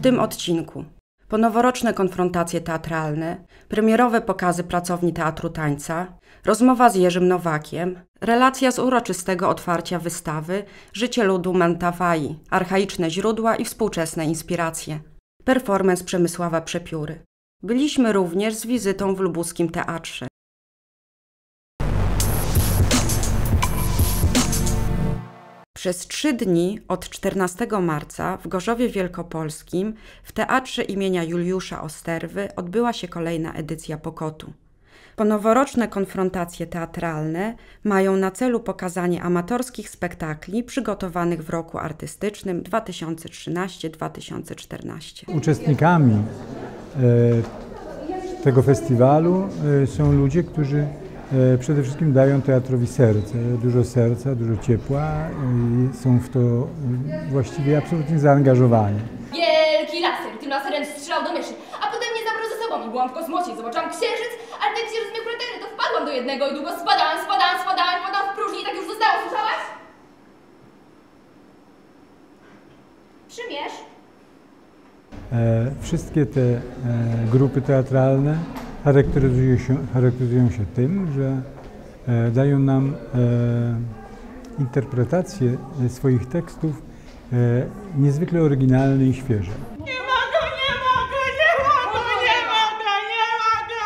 W tym odcinku ponoworoczne konfrontacje teatralne, premierowe pokazy pracowni Teatru Tańca, rozmowa z Jerzym Nowakiem, relacja z uroczystego otwarcia wystawy Życie ludu Mantawai, archaiczne źródła i współczesne inspiracje, performance Przemysława Przepióry. Byliśmy również z wizytą w lubuskim teatrze. Przez trzy dni od 14 marca w Gorzowie Wielkopolskim w Teatrze imienia Juliusza Osterwy odbyła się kolejna edycja Pokotu. Ponoworoczne konfrontacje teatralne mają na celu pokazanie amatorskich spektakli przygotowanych w roku artystycznym 2013-2014. Uczestnikami e, tego festiwalu e, są ludzie, którzy przede wszystkim dają teatrowi serce, dużo serca, dużo ciepła i są w to właściwie absolutnie zaangażowani. Wielki laser, tym laserem strzelał do myszy, a potem mnie zabrał ze sobą i byłam w kosmosie, zobaczyłam księżyc, ale ten księżyc miał kratery, to wpadłam do jednego i długo spadałam, spadałam, spadałam, spadałam w próżni i tak już zostało, słyszałaś? Przymierz? E, wszystkie te e, grupy teatralne charakteryzują się, charakteryzują się tym, że e, dają nam e, interpretację swoich tekstów e, niezwykle oryginalne i świeże. Nie ma go, nie ma go, nie ma go, nie ma go, nie ma go,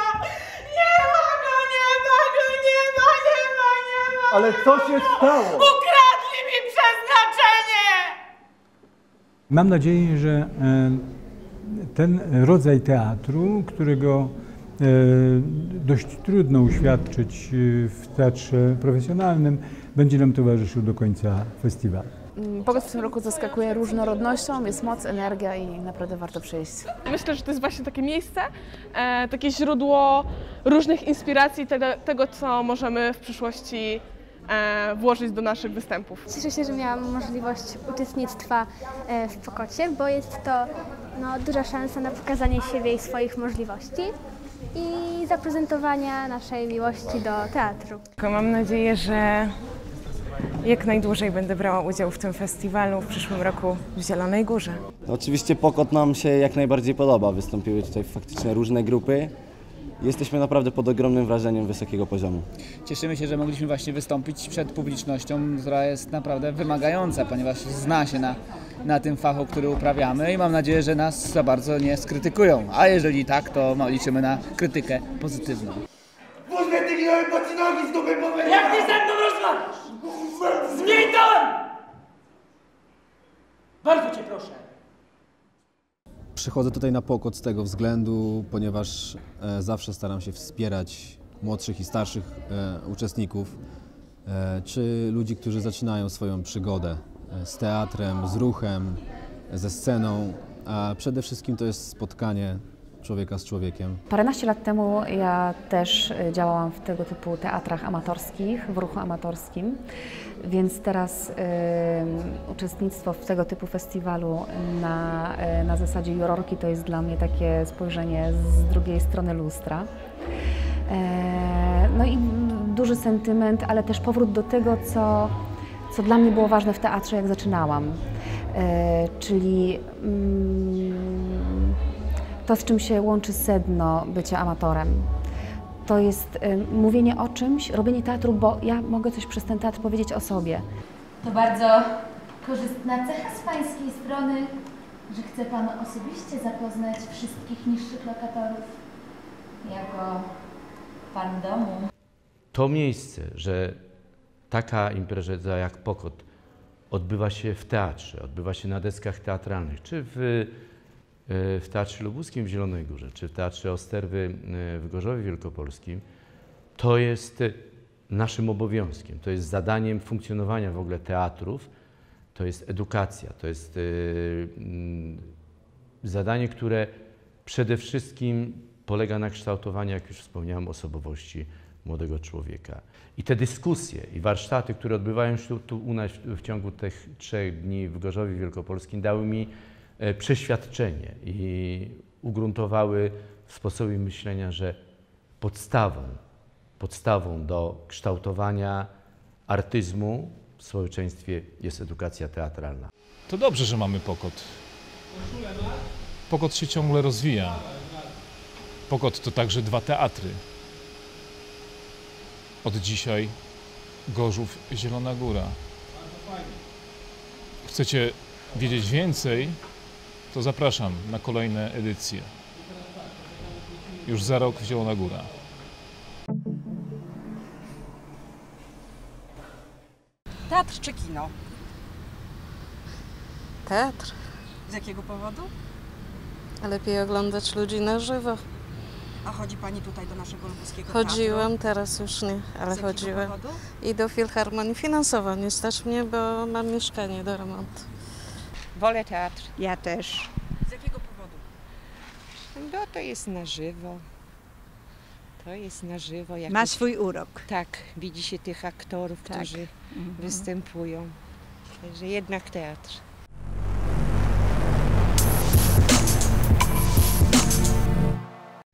nie ma go, nie ma go, nie ma, nie ma, nie ma. Ale co się stało? Ukradli mi przeznaczenie! Mam nadzieję, że e, ten rodzaj teatru, którego E, dość trudno uświadczyć e, w teatrze profesjonalnym, będzie nam towarzyszył do końca festiwalu. Mm, Pogoda w tym roku zaskakuje różnorodnością, jest moc, energia i naprawdę warto przyjść. Myślę, że to jest właśnie takie miejsce, e, takie źródło różnych inspiracji tego, tego co możemy w przyszłości e, włożyć do naszych występów. Cieszę się, że miałam możliwość uczestnictwa e, w Pokocie, bo jest to no, duża szansa na pokazanie siebie i swoich możliwości i zaprezentowania naszej miłości do teatru. Mam nadzieję, że jak najdłużej będę brała udział w tym festiwalu w przyszłym roku w Zielonej Górze. Oczywiście Pokot nam się jak najbardziej podoba. Wystąpiły tutaj faktycznie różne grupy. Jesteśmy naprawdę pod ogromnym wrażeniem wysokiego poziomu. Cieszymy się, że mogliśmy właśnie wystąpić przed publicznością, która jest naprawdę wymagająca, ponieważ zna się na, na tym fachu, który uprawiamy i mam nadzieję, że nas za bardzo nie skrytykują. A jeżeli tak, to liczymy na krytykę pozytywną. Wózmy ty gnoły po ci nogi z dupy Jak ty ze mną rozmawiasz? Zmień ton! Bardzo cię proszę. Przychodzę tutaj na pokład z tego względu, ponieważ e, zawsze staram się wspierać młodszych i starszych e, uczestników, e, czy ludzi, którzy zaczynają swoją przygodę z teatrem, z ruchem, ze sceną, a przede wszystkim to jest spotkanie człowieka z człowiekiem. Paręnaście lat temu ja też y, działałam w tego typu teatrach amatorskich, w ruchu amatorskim, więc teraz y, uczestnictwo w tego typu festiwalu na, y, na zasadzie jurorki to jest dla mnie takie spojrzenie z drugiej strony lustra. E, no i duży sentyment, ale też powrót do tego, co, co dla mnie było ważne w teatrze, jak zaczynałam. E, czyli mm, to, z czym się łączy sedno bycia amatorem. To jest y, mówienie o czymś, robienie teatru, bo ja mogę coś przez ten teatr powiedzieć o sobie. To bardzo korzystna cecha z Pańskiej strony, że chce Pan osobiście zapoznać wszystkich niższych lokatorów jako Pan domu. To miejsce, że taka impreza jak Pokot odbywa się w teatrze, odbywa się na deskach teatralnych, czy w E, w Teatrze Lubuskim w Zielonej Górze, czy w Teatrze Osterwy e, w Gorzowie Wielkopolskim, to jest naszym obowiązkiem, to jest zadaniem funkcjonowania w ogóle teatrów, to jest edukacja, to jest e, mm, zadanie, które przede wszystkim polega na kształtowaniu, jak już wspomniałem, osobowości młodego człowieka. I te dyskusje i warsztaty, które odbywają się tu, tu u nas w ciągu tych trzech dni w Gorzowie Wielkopolskim, dały mi E, przeświadczenie i ugruntowały w sposobie myślenia, że podstawą, podstawą do kształtowania artyzmu w społeczeństwie jest edukacja teatralna. To dobrze, że mamy pokot. Pokot się ciągle rozwija. Pokot to także dwa teatry. Od dzisiaj Gorzów, Zielona Góra. Chcecie wiedzieć więcej, to zapraszam na kolejne edycje. Już za rok Zielona Góra. Teatr czy kino? Teatr. Z jakiego powodu? Lepiej oglądać ludzi na żywo. A chodzi Pani tutaj do naszego lubuskiego Chodziłam, teraz już nie, ale Z chodziłam. powodu? I do Filharmonii finansowo nie stać mnie, bo mam mieszkanie do remontu. Wolę teatr. Ja też. Z jakiego powodu? No to jest na żywo. To jest na żywo. Jak Ma swój urok. Tak, widzi się tych aktorów, Tak. którzy Mhm. występują. Także jednak teatr.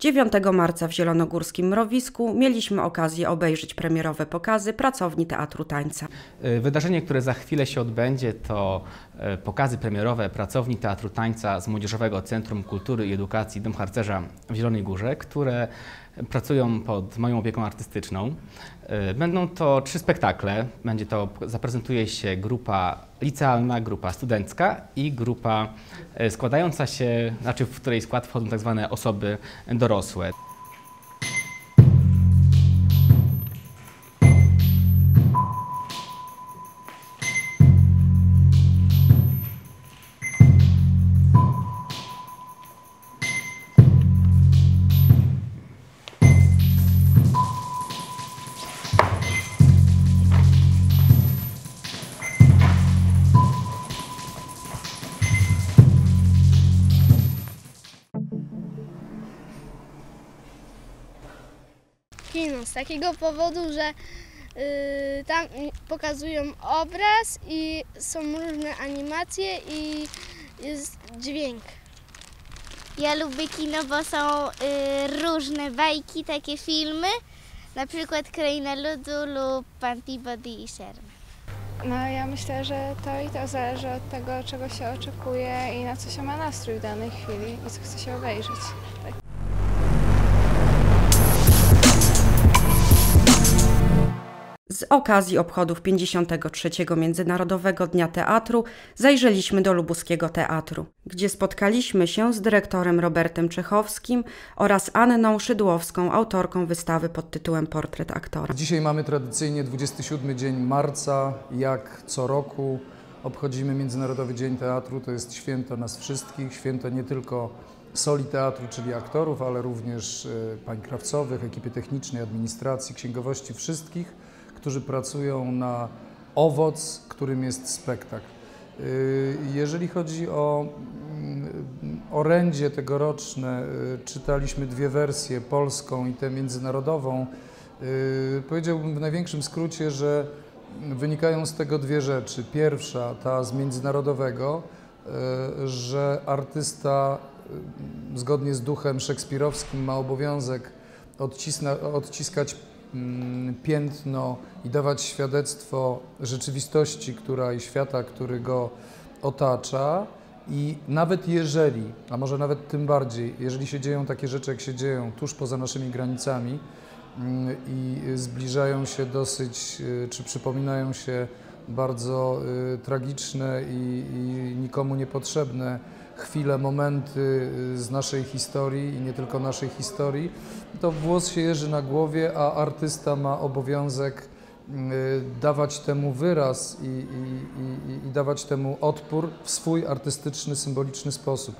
9 marca w Zielonogórskim Mrowisku mieliśmy okazję obejrzeć premierowe pokazy pracowni Teatru Tańca. E, Wydarzenie, które za chwilę się odbędzie, to e, pokazy premierowe pracowni Teatru Tańca z Młodzieżowego Centrum Kultury i Edukacji Dom Harcerza w Zielonej Górze, które pracują pod moją opieką artystyczną. E, Będą to trzy spektakle. Będzie to, zaprezentuje się grupa licealna, grupa studencka i grupa składająca się, znaczy w której skład wchodzą tak zwane osoby dorosłe dorosłe. Kino z takiego powodu, że y, tam pokazują obraz i są różne animacje i jest dźwięk. Ja lubię kino, bo są y, różne bajki, takie filmy, na przykład Kraina Ludu lub Pan Peabody i Sherman. No ja myślę, że to i to zależy od tego, czego się oczekuje i na co się ma nastrój w danej chwili i co chce się obejrzeć. Tak. Z okazji obchodów 53. Międzynarodowego Dnia Teatru zajrzeliśmy do Lubuskiego Teatru, gdzie spotkaliśmy się z dyrektorem Robertem Czechowskim oraz Anną Szydłowską, autorką wystawy pod tytułem Portret aktora. Dzisiaj mamy tradycyjnie 27 dzień marca, jak co roku obchodzimy Międzynarodowy Dzień Teatru. To jest święto nas wszystkich, święto nie tylko soli teatru, czyli aktorów, ale również e, pań krawcowych, ekipy technicznej, administracji, księgowości, wszystkich, którzy pracują na owoc, którym jest spektakl. Y, Jeżeli chodzi o mm, orędzie tegoroczne, y, czytaliśmy dwie wersje, polską i tę międzynarodową. Y, Powiedziałbym w największym skrócie, że wynikają z tego dwie rzeczy. Pierwsza, ta z międzynarodowego, że artysta zgodnie z duchem szekspirowskim ma obowiązek odcisna, odciskać piętno i dawać świadectwo rzeczywistości, która i świata, który go otacza. I nawet jeżeli, a może nawet tym bardziej, jeżeli się dzieją takie rzeczy, jak się dzieją tuż poza naszymi granicami mm, i zbliżają się dosyć, y, czy przypominają się bardzo y, tragiczne i, i nikomu niepotrzebne chwile, momenty y, z naszej historii i nie tylko naszej historii, to włos się jeży na głowie, a artysta ma obowiązek y, dawać temu wyraz i, i, i, i dawać temu odpór w swój artystyczny, symboliczny sposób.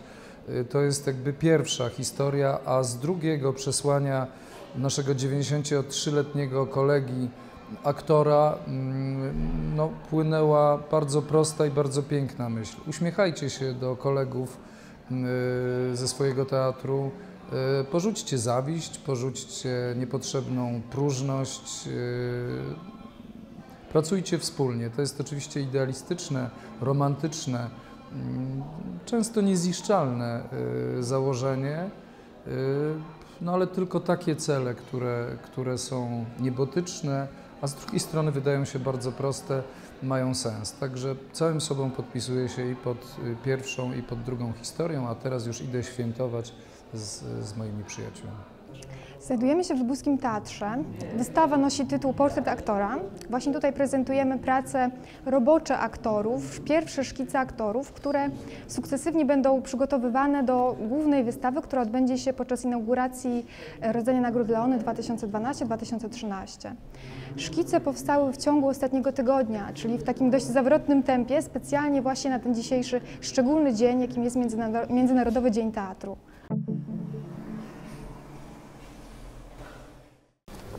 Y, To jest jakby pierwsza historia, a z drugiego przesłania naszego 93-letniego kolegi, aktora, mm, no, płynęła bardzo prosta i bardzo piękna myśl. Uśmiechajcie się do kolegów y, ze swojego teatru, y, porzućcie zawiść, porzućcie niepotrzebną próżność, y, pracujcie wspólnie. To jest oczywiście idealistyczne, romantyczne, mm, często nieziszczalne y, założenie, no ale tylko takie cele, które, które są niebotyczne, a z drugiej strony wydają się bardzo proste, mają sens. Także całym sobą podpisuję się i pod y, pierwszą, i pod drugą historią, a teraz już idę świętować z, z moimi przyjaciółmi. Znajdujemy się w Lubuskim Teatrze. Wystawa nosi tytuł Portret aktora. Właśnie tutaj prezentujemy prace robocze aktorów, pierwsze szkice aktorów, które sukcesywnie będą przygotowywane do głównej wystawy, która odbędzie się podczas inauguracji rodzenia Nagród Leony 2012-2013. Szkice powstały w ciągu ostatniego tygodnia, czyli w takim dość zawrotnym tempie, specjalnie właśnie na ten dzisiejszy szczególny dzień, jakim jest Międzynarodowy Dzień Teatru.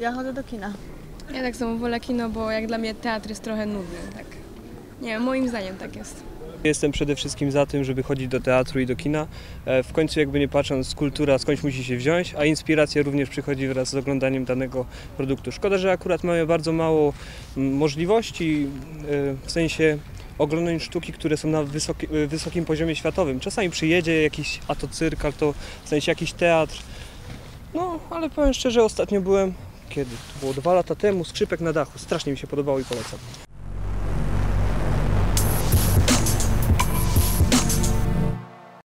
Ja chodzę do kina. Ja tak samo wolę kino, bo jak dla mnie teatr jest trochę nudny, tak. Nie wiem, moim zdaniem tak jest. Jestem przede wszystkim za tym, żeby chodzić do teatru i do kina. E, W końcu jakby nie patrząc, kultura skądś musi się wziąć, a inspiracja również przychodzi wraz z oglądaniem danego produktu. Szkoda, że akurat mamy bardzo mało możliwości e, w sensie oglądań sztuki, które są na wysoki, e, wysokim poziomie światowym. Czasami przyjedzie jakiś a to cyrk, a to w sensie jakiś teatr. No, ale powiem szczerze, ostatnio byłem, kiedy? To było dwa lata temu, Skrzypek na dachu. Strasznie mi się podobało i polecam.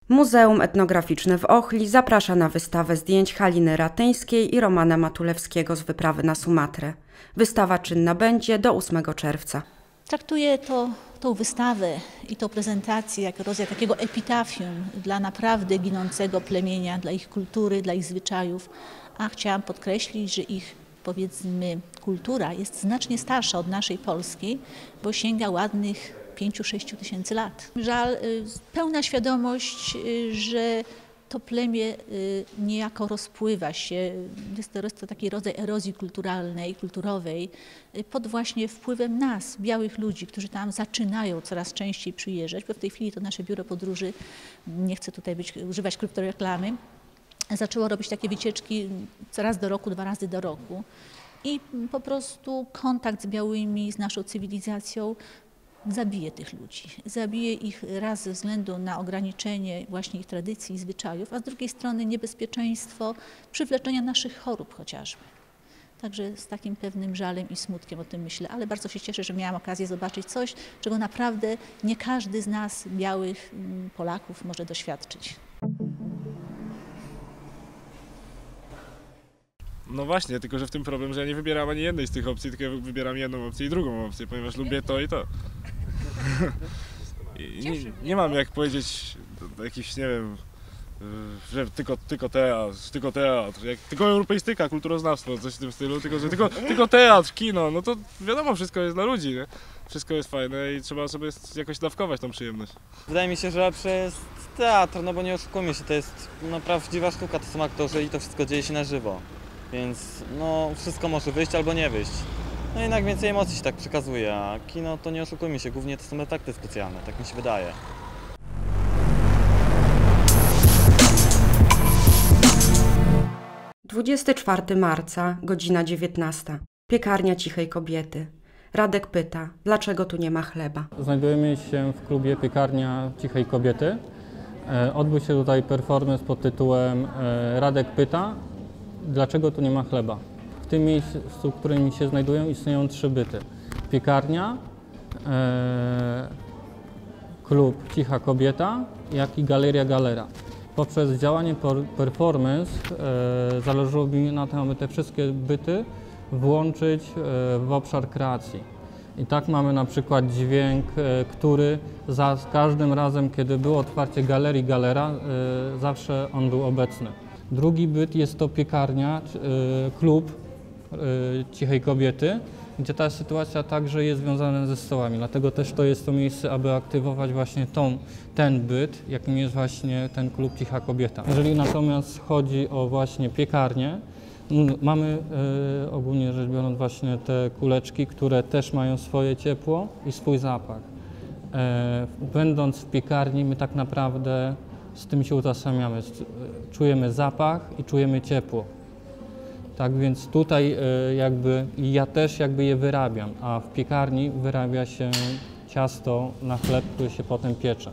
Muzeum Etnograficzne w Ochli zaprasza na wystawę zdjęć Haliny Ratyńskiej i Romana Matulewskiego z wyprawy na Sumatrę. Wystawa czynna będzie do 8 czerwca. Traktuję to, tą wystawę i tą prezentację jako rodzaj takiego epitafium dla naprawdę ginącego plemienia, dla ich kultury, dla ich zwyczajów, a chciałam podkreślić, że ich powiedzmy kultura jest znacznie starsza od naszej polskiej, bo sięga ładnych 5-6 tysięcy lat. Żal, y, pełna świadomość, y, że to plemię y, niejako rozpływa się, jest to, jest to taki rodzaj erozji kulturalnej, kulturowej, pod właśnie wpływem nas, białych ludzi, którzy tam zaczynają coraz częściej przyjeżdżać, bo w tej chwili to nasze biuro podróży, nie chcę tutaj być, używać kryptoreklamy, zaczęło robić takie wycieczki raz do roku, dwa razy do roku. I po prostu kontakt z białymi, z naszą cywilizacją zabije tych ludzi. Zabije ich raz ze względu na ograniczenie właśnie ich tradycji i zwyczajów, a z drugiej strony niebezpieczeństwo przywleczenia naszych chorób chociażby. Także z takim pewnym żalem i smutkiem o tym myślę, ale bardzo się cieszę, że miałam okazję zobaczyć coś, czego naprawdę nie każdy z nas, białych mm, Polaków, może doświadczyć. No właśnie, tylko że w tym problem, że ja nie wybieram ani jednej z tych opcji, tylko wybieram jedną opcję i drugą opcję, ponieważ lubię to i to. I nie, nie mam jak powiedzieć jakiś, nie wiem, y, że tylko, tylko teatr, tylko teatr, jak, tylko europeistyka, kulturoznawstwo, coś w tym stylu, tylko, że tylko, tylko teatr, kino, no to wiadomo, wszystko jest dla ludzi, nie? Wszystko jest fajne i trzeba sobie jakoś dawkować tą przyjemność. Wydaje mi się, że lepszy jest teatr, no bo nie oszukujmy się, to jest no, prawdziwa sztuka, to są aktorzy i to wszystko dzieje się na żywo. Więc no wszystko może wyjść albo nie wyjść. No jednak więcej emocji się tak przekazuje, a kino to nie oszukujmy się, głównie to są efekty specjalne, tak mi się wydaje. Dwudziesty czwarty marca, godzina 19. Piekarnia Cichej Kobiety. Radek pyta, dlaczego tu nie ma chleba? Znajdujemy się w klubie Piekarnia Cichej Kobiety. E, Odbył się tutaj performance pod tytułem e, Radek pyta, dlaczego tu nie ma chleba. W tym miejscu, w którym się znajdują, istnieją trzy byty. Piekarnia, e, klub Cicha Kobieta, jak i Galeria Galera. Poprzez działanie performance e, mi na tym, aby te wszystkie byty włączyć e, w obszar kreacji. I tak mamy na przykład dźwięk, e, który za każdym razem, kiedy było otwarcie galerii Galera, e, zawsze on był obecny. Drugi byt jest to piekarnia, e, klub e, Cichej Kobiety, gdzie ta sytuacja także jest związana ze stołami. Dlatego też to jest to miejsce, aby aktywować właśnie tą, ten byt, jakim jest właśnie ten klub Cicha Kobieta. Jeżeli natomiast chodzi o właśnie piekarnię, mamy e, ogólnie rzecz biorąc właśnie te kuleczki, które też mają swoje ciepło i swój zapach. E, będąc w piekarni, my tak naprawdę z tym się utożsamiamy. Czujemy zapach i czujemy ciepło. Tak więc tutaj e, jakby ja też jakby je wyrabiam, a w piekarni wyrabia się ciasto na chleb, który się potem piecze.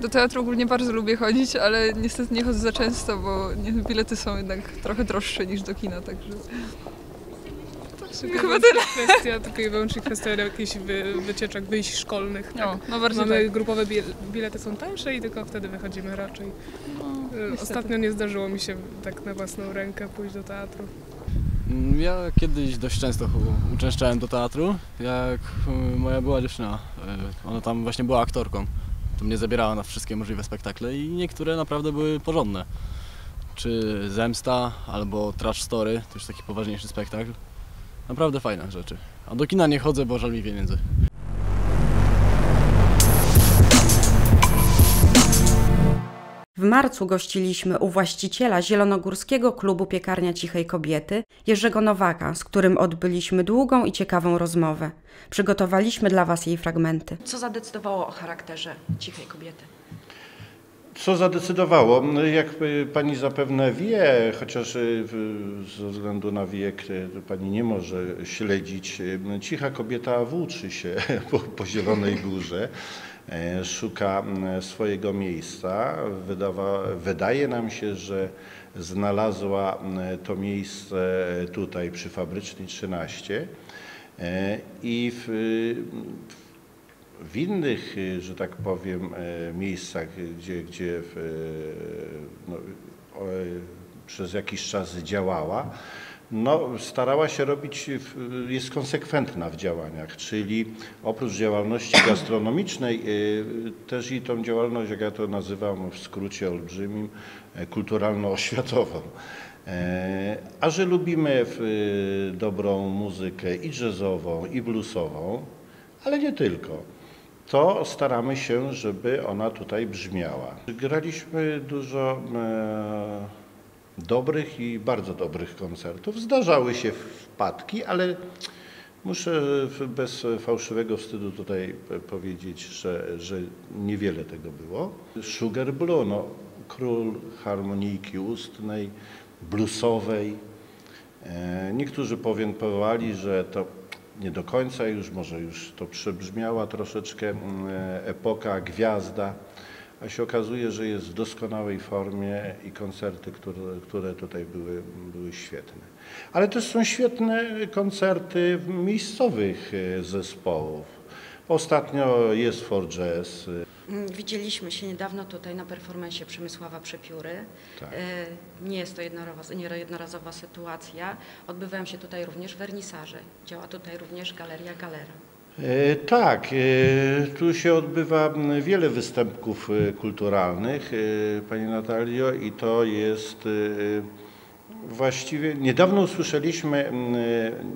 Do teatru ogólnie bardzo lubię chodzić, ale niestety nie chodzę za często, bo nie, bilety są jednak trochę droższe niż do kina, także... To sumie chyba tyle. kwestia, tylko i wyłącznie kwestia jakichś wy, wycieczek, wyjść szkolnych. Tak? No, no bardziej Mamy tak. grupowe bi- bilety są tańsze i tylko wtedy wychodzimy raczej. E, niestety. Ostatnio nie zdarzyło mi się tak na własną rękę pójść do teatru. Mm, Ja kiedyś dość często uczęszczałem do teatru, jak y, moja była dziewczyna. y, Ona tam właśnie była aktorką. To mnie zabierała na wszystkie możliwe spektakle i niektóre naprawdę były porządne. Czy Zemsta albo Trash Story, to już taki poważniejszy spektakl. Naprawdę fajne rzeczy. A do kina nie chodzę, bo żal mi pieniędzy. W marcu gościliśmy u właściciela Zielonogórskiego Klubu Piekarnia Cichej Kobiety, Jerzego Nowaka, z którym odbyliśmy długą i ciekawą rozmowę. Przygotowaliśmy dla Was jej fragmenty. Co zadecydowało o charakterze Cichej Kobiety? Co zadecydowało? No, Jak y, pani zapewne wie, chociaż y, ze względu na wiek y, pani nie może śledzić, cicha kobieta włóczy się po, po Zielonej Górze, szuka m, swojego miejsca. Wydawa, wydaje nam się, że znalazła m, to miejsce tutaj przy Fabrycznej 13 e, i w, w innych, że tak powiem, e, miejscach, gdzie, gdzie w, e, no, e, przez jakiś czas działała, no, starała się robić, jest konsekwentna w działaniach, czyli oprócz działalności gastronomicznej, y, też i tą działalność, jak ja to nazywam w skrócie olbrzymim, e, kulturalno-oświatową. E, A że lubimy y, dobrą muzykę i jazzową, i bluesową, ale nie tylko, to staramy się, żeby ona tutaj brzmiała. Graliśmy dużo e, dobrych i bardzo dobrych koncertów. Zdarzały się wpadki, ale muszę bez fałszywego wstydu tutaj powiedzieć, że, że niewiele tego było. Sugar Blue, no, król harmonijki ustnej, bluesowej. E, Niektórzy powiępowali, że to nie do końca już, może już to przebrzmiała troszeczkę mm, e, epoka gwiazda, a się okazuje, że jest w doskonałej formie i koncerty, które, które tutaj były, były świetne. Ale też są świetne koncerty miejscowych e, zespołów. Ostatnio jest for Jazz. Mm, Widzieliśmy się niedawno tutaj na performensie Przemysława Przepióry. Tak. E, Nie jest to jednorazowa, jednorazowa sytuacja. Odbywają się tutaj również wernisaże. Działa tutaj również Galeria Galera. E, Tak, e, tu się odbywa wiele występków e, kulturalnych, Pani Natalio, i to jest właściwie, niedawno usłyszeliśmy,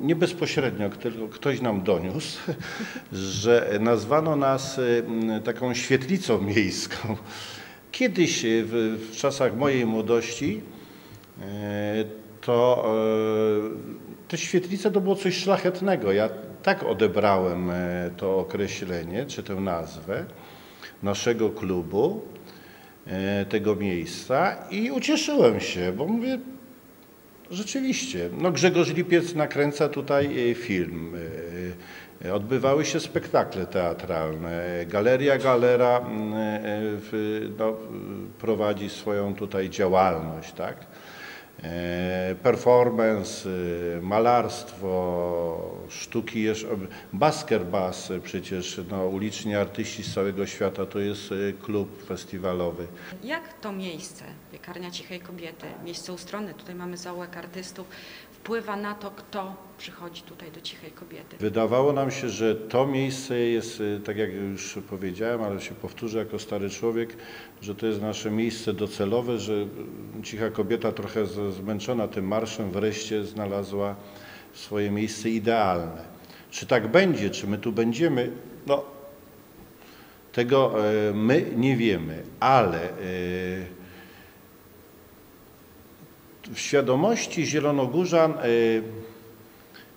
nie bezpośrednio, tylko ktoś nam doniósł, że nazwano nas taką świetlicą miejską. Kiedyś, w, w czasach mojej młodości, to te świetlice to było coś szlachetnego. Ja tak odebrałem e, to określenie, czy tę nazwę naszego klubu, e, tego miejsca i ucieszyłem się, bo mówię, rzeczywiście, no Grzegorz Lipiec nakręca tutaj e, film, odbywały się spektakle teatralne, Galeria Galera mm, no, prowadzi swoją tutaj działalność, tak? E, performance, e, malarstwo, sztuki, jeszcze- Baskerbas przecież, no, uliczni artyści z całego świata, to jest e, klub festiwalowy. Jak to miejsce, piekarnia Cichej Kobiety, miejsce ustronne, tutaj mamy zaułek artystów, wpływa na to, kto przychodzi tutaj do Cichej Kobiety? Wydawało nam się, że to miejsce jest, e, tak jak już powiedziałem, ale się powtórzę jako stary człowiek, że to jest nasze miejsce docelowe, że e, cicha kobieta trochę zmęczona tym marszem wreszcie znalazła swoje miejsce idealne. Czy tak będzie, czy my tu będziemy, no tego e, my nie wiemy, ale e, w świadomości zielonogórzan e,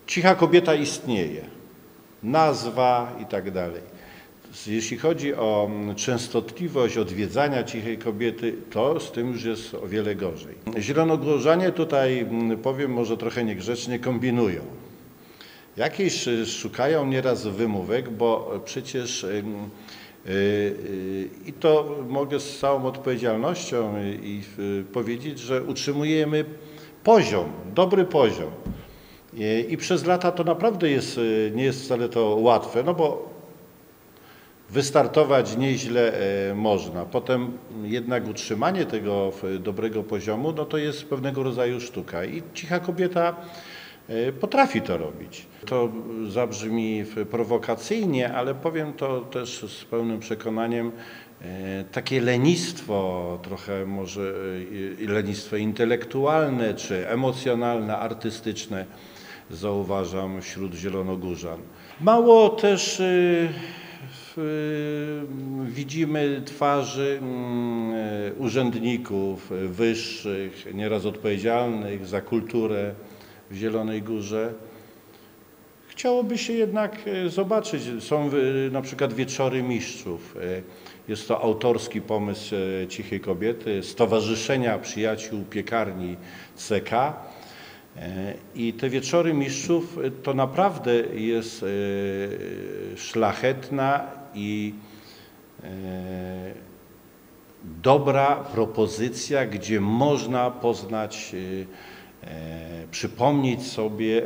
cicha kobieta istnieje. Nazwa i tak dalej. Jeśli chodzi o częstotliwość odwiedzania cichej kobiety, to z tym już jest o wiele gorzej. Zielonogórzanie tutaj, powiem może trochę niegrzecznie, kombinują. Jakieś szukają nieraz wymówek, bo przecież i to mogę z całą odpowiedzialnością i powiedzieć, że utrzymujemy poziom, dobry poziom. I przez lata to naprawdę jest, nie jest wcale to łatwe, no bo wystartować nieźle można. Potem jednak utrzymanie tego dobrego poziomu, no to jest pewnego rodzaju sztuka. I cicha kobieta potrafi to robić. To zabrzmi prowokacyjnie, ale powiem to też z pełnym przekonaniem. Takie lenistwo, trochę może lenistwo intelektualne, czy emocjonalne, artystyczne zauważam wśród zielonogórzan. Mało też widzimy twarzy urzędników wyższych, nieraz odpowiedzialnych za kulturę w Zielonej Górze. Chciałoby się jednak zobaczyć, są na przykład wieczory mistrzów. Jest to autorski pomysł Cichej Kobiety, Stowarzyszenia Przyjaciół Piekarni CK. I te wieczory mistrzów to naprawdę jest szlachetna i dobra propozycja, gdzie można poznać przypomnieć sobie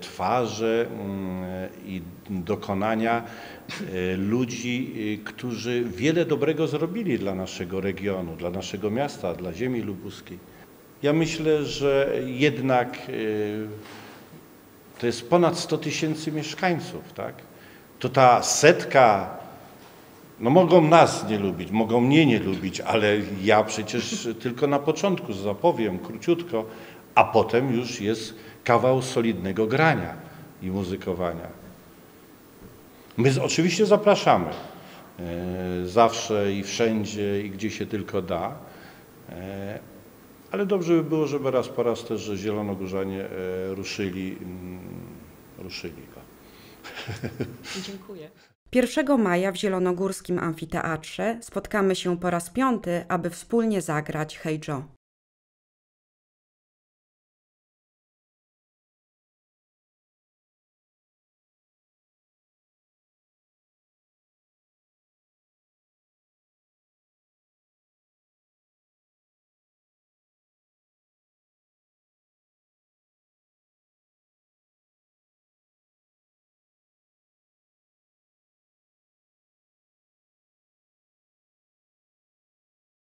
twarze i dokonania ludzi, którzy wiele dobrego zrobili dla naszego regionu, dla naszego miasta, dla ziemi lubuskiej. Ja myślę, że jednak to jest ponad 100 tysięcy mieszkańców, tak? To ta setka, no mogą nas nie lubić, mogą mnie nie lubić, ale ja przecież tylko na początku zapowiem króciutko, a potem już jest kawał solidnego grania i muzykowania. My oczywiście zapraszamy zawsze i wszędzie i gdzie się tylko da, ale dobrze by było, żeby raz po raz też zielonogórzanie ruszyli, ruszyli. Dziękuję. 1 maja w Zielonogórskim Amfiteatrze spotkamy się po raz piąty, aby wspólnie zagrać Hej Joe.